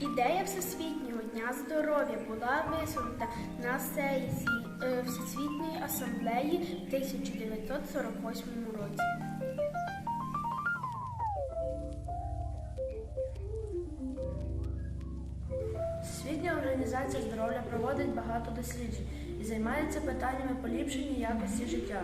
Ідея Всесвітнього дня здоров'я була висунута на сесії е, Всесвітньої асамблеї в 1948 році. Всесвітня організація здоров'я проводить багато досліджень і займається питаннями поліпшення якості життя.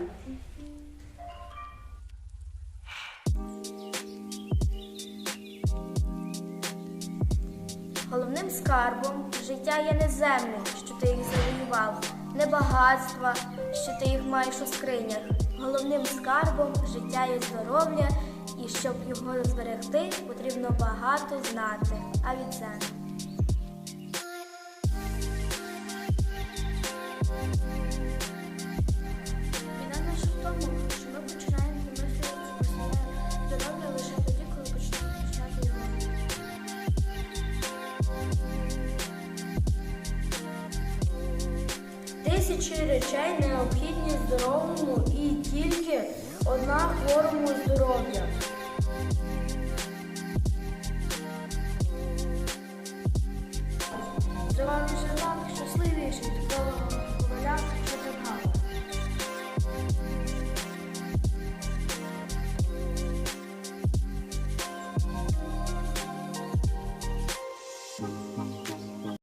Головним скарбом життя є не землі, що ти їх завоював, не багатства, що ти їх маєш у скринях. Головним скарбом життя є здоров'я, і щоб його зберегти, потрібно багато знати. А від це. Біда Тисячі речей необхідні здоровому і тільки одна хворому здоров'я. З вами живе щасливіший, хто